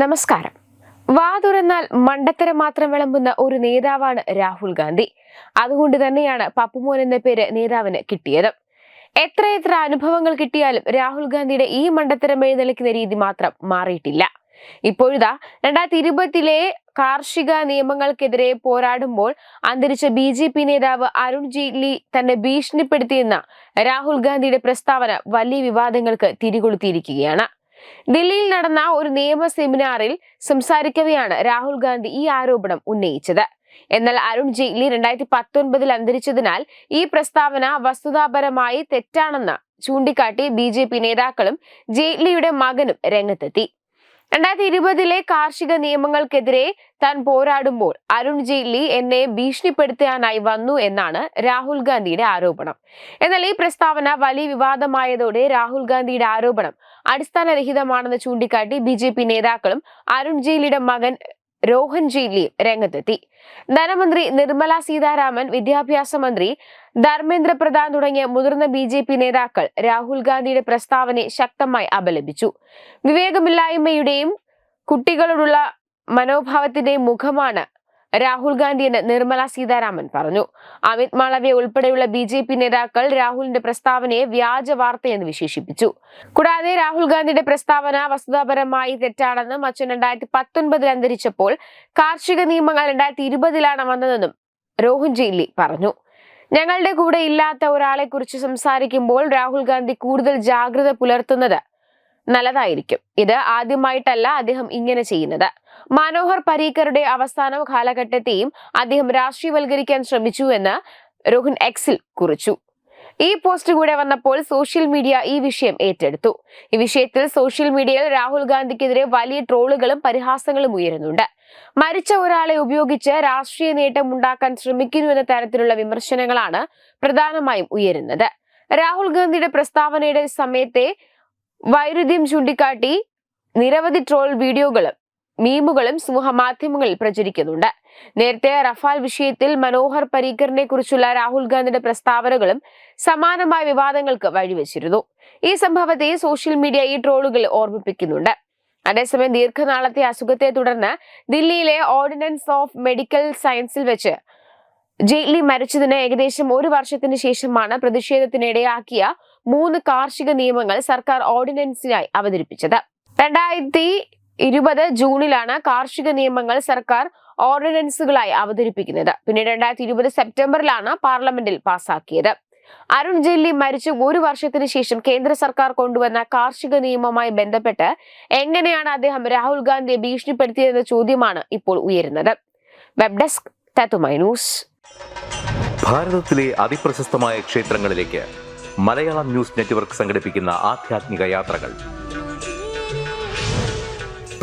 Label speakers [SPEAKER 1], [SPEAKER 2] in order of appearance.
[SPEAKER 1] നമസ്കാരം. വാ തുറന്നാൽ മണ്ടത്തരം മാത്രം വിളമ്പുന്ന ഒരു നേതാവാണ് രാഹുൽ ഗാന്ധി. അതുകൊണ്ട് തന്നെയാണ് പപ്പുമോൻ എന്ന പേര് നേതാവിന് കിട്ടിയത്. എത്രയെത്ര അനുഭവങ്ങൾ കിട്ടിയാലും രാഹുൽ ഗാന്ധിയുടെ ഈ മണ്ടത്തരം എഴുന്നള്ളിക്കുന്ന രീതി മാത്രം മാറിയിട്ടില്ല. ഇപ്പോഴിതാ രണ്ടായിരത്തി ഇരുപത്തിലെ കാർഷിക നിയമങ്ങൾക്കെതിരെ പോരാടുമ്പോൾ അന്തരിച്ച ബി ജെ പി നേതാവ് അരുൺ ജെയ്റ്റ്ലി തന്നെ ഭീഷണിപ്പെടുത്തിയെന്ന രാഹുൽ ഗാന്ധിയുടെ പ്രസ്താവന വലിയ വിവാദങ്ങൾക്ക് തിരികൊളുത്തിയിരിക്കുകയാണ്. ദില്ലിയിൽ നടന്ന ഒരു നിയമ സെമിനാറിൽ സംസാരിക്കവെയാണ് രാഹുൽ ഗാന്ധി ഈ ആരോപണം ഉന്നയിച്ചത്. എന്നാൽ അരുൺ ജെയ്റ്റ്ലി രണ്ടായിരത്തി പത്തൊൻപതിൽ അന്തരിച്ചതിനാൽ ഈ പ്രസ്താവന വസ്തുതാപരമായി തെറ്റാണെന്ന് ചൂണ്ടിക്കാട്ടി ബി നേതാക്കളും ജെയ്റ്റ്ലിയുടെ മകനും രംഗത്തെത്തി. രണ്ടായിരത്തി ഇരുപതിലെ കാർഷിക നിയമങ്ങൾക്കെതിരെ താൻ പോരാടുമ്പോൾ അരുൺ ജെയ്റ്റ്ലി എന്നെ ഭീഷണിപ്പെടുത്താനായി വന്നു എന്നാണ് രാഹുൽ ഗാന്ധിയുടെ ആരോപണം. എന്നാൽ ഈ പ്രസ്താവന വലിയ വിവാദമായതോടെ രാഹുൽ ഗാന്ധിയുടെ ആരോപണം അടിസ്ഥാനരഹിതമാണെന്ന് ചൂണ്ടിക്കാട്ടി ബി നേതാക്കളും അരുൺ ജെയ്റ്റ്ലിയുടെ മകൻ രോഹൻ ജെയ്റ്റ്ലിയും രംഗത്തെത്തി. ധനമന്ത്രി നിർമ്മല സീതാരാമൻ വിദ്യാഭ്യാസ മന്ത്രി ധർമ്മേന്ദ്ര പ്രധാൻ തുടങ്ങിയ മുതിർന്ന ബി ജെ പി നേതാക്കൾ രാഹുൽ ഗാന്ധിയുടെ പ്രസ്താവനയെ ശക്തമായി അപലപിച്ചു. വിവേകമില്ലായ്മയുടെയും കുട്ടികളോടുള്ള മനോഭാവത്തിന്റെയും മുഖമാണ് രാഹുൽ ഗാന്ധി എന്ന് നിർമ്മല സീതാരാമൻ പറഞ്ഞു. അമിത് മാളവ്യ ഉൾപ്പെടെയുള്ള ബി ജെ പി നേതാക്കൾ രാഹുലിന്റെ പ്രസ്താവനയെ വ്യാജ വാർത്തയെന്ന് വിശേഷിപ്പിച്ചു. കൂടാതെ രാഹുൽ ഗാന്ധിയുടെ പ്രസ്താവന വസ്തുതാപരമായി തെറ്റാണെന്നും അച്ഛൻ രണ്ടായിരത്തി പത്തൊൻപതിൽ അന്തരിച്ചപ്പോൾ കാർഷിക നിയമങ്ങൾ രണ്ടായിരത്തി ഇരുപതിലാണ് വന്നതെന്നും രോഹൻ ജെയ്റ്റ്ലി പറഞ്ഞു. ഞങ്ങളുടെ കൂടെ ഇല്ലാത്ത ഒരാളെ കുറിച്ച് സംസാരിക്കുമ്പോൾ രാഹുൽ ഗാന്ധി കൂടുതൽ ജാഗ്രത പുലർത്തുന്നത് നല്ലതായിരിക്കും. ഇത് ആദ്യമായിട്ടല്ല അദ്ദേഹം ഇങ്ങനെ ചെയ്യുന്നത്. മനോഹർ പരീക്കറുടെ അവസാന കാലഘട്ടത്തെയും അദ്ദേഹം രാഷ്ട്രീയവൽക്കരിക്കാൻ ശ്രമിച്ചു എന്ന് രോഹിൻ എക്സിൽ കുറിച്ചു. ഈ പോസ്റ്റ് കൂടെ വന്നപ്പോൾ സോഷ്യൽ മീഡിയ ഈ വിഷയം ഏറ്റെടുത്തു. ഈ വിഷയത്തിൽ സോഷ്യൽ മീഡിയയിൽ രാഹുൽ ഗാന്ധിക്കെതിരെ വലിയ ട്രോളുകളും പരിഹാസങ്ങളും ഉയരുന്നുണ്ട്. മരിച്ച ഒരാളെ ഉപയോഗിച്ച് രാഷ്ട്രീയ നേട്ടം ഉണ്ടാക്കാൻ ശ്രമിക്കുന്നു എന്ന തരത്തിലുള്ള വിമർശനങ്ങളാണ് പ്രധാനമായും ഉയരുന്നത്. രാഹുൽ ഗാന്ധിയുടെ പ്രസ്താവനയുടെ സമയത്തെ വൈരുദ്ധ്യം ചൂണ്ടിക്കാട്ടി നിരവധി ട്രോൾ വീഡിയോകളും മീമുകളും സമൂഹ മാധ്യമങ്ങളിൽ പ്രചരിക്കുന്നുണ്ട്. നേരത്തെ റഫാൽ വിഷയത്തിൽ മനോഹർ പരീക്കറിനെ കുറിച്ചുള്ള രാഹുൽ ഗാന്ധിയുടെ പ്രസ്താവനകളും സമാനമായ വിവാദങ്ങൾക്ക് വഴിവെച്ചിരുന്നു. ഈ സംഭവത്തെ സോഷ്യൽ മീഡിയ ഈ ട്രോളുകൾ ഓർമ്മിപ്പിക്കുന്നുണ്ട്. അതേസമയം ദീർഘനാളത്തെ അസുഖത്തെ തുടർന്ന് ദില്ലിയിലെ ഓർഡിനൻസ് ഓഫ് മെഡിക്കൽ സയൻസിൽ വെച്ച് ജെയ്റ്റ്ലി മരിച്ചതിന് ഏകദേശം ഒരു വർഷത്തിന് ശേഷമാണ് പ്രതിഷേധത്തിനിടയാക്കിയ മൂന്ന് കാർഷിക നിയമങ്ങൾ സർക്കാർ ഓർഡിനൻസിനായി അവതരിപ്പിച്ചത്. രണ്ടായിരത്തി ഇരുപത് ജൂണിലാണ് കാർഷിക നിയമങ്ങൾ സർക്കാർ ഓർഡിനൻസുകളായി അവതരിപ്പിക്കുന്നത്. പിന്നീട് രണ്ടായിരത്തി ഇരുപത് സെപ്റ്റംബറിലാണ് പാർലമെന്റിൽ പാസാക്കിയത്. അരുൺ ജെയ്റ്റ്ലി മരിച്ചു ഒരു വർഷത്തിന് ശേഷം കേന്ദ്ര സർക്കാർ കൊണ്ടുവന്ന കാർഷിക നിയമവുമായി ബന്ധപ്പെട്ട് എങ്ങനെയാണ് അദ്ദേഹം രാഹുൽ ഗാന്ധിയെ ഭീഷണിപ്പെടുത്തിയതെന്ന ചോദ്യമാണ് ഇപ്പോൾ ഉയരുന്നത്. Web desk news.
[SPEAKER 2] ഭാരതത്തിലെ അതിപ്രശസ്തമായ ക്ഷേത്രങ്ങളിലേക്ക് മലയാളം ന്യൂസ് നെറ്റ്വർക്ക് സംഘടിപ്പിക്കുന്ന ആധ്യാത്മിക യാത്രകൾ.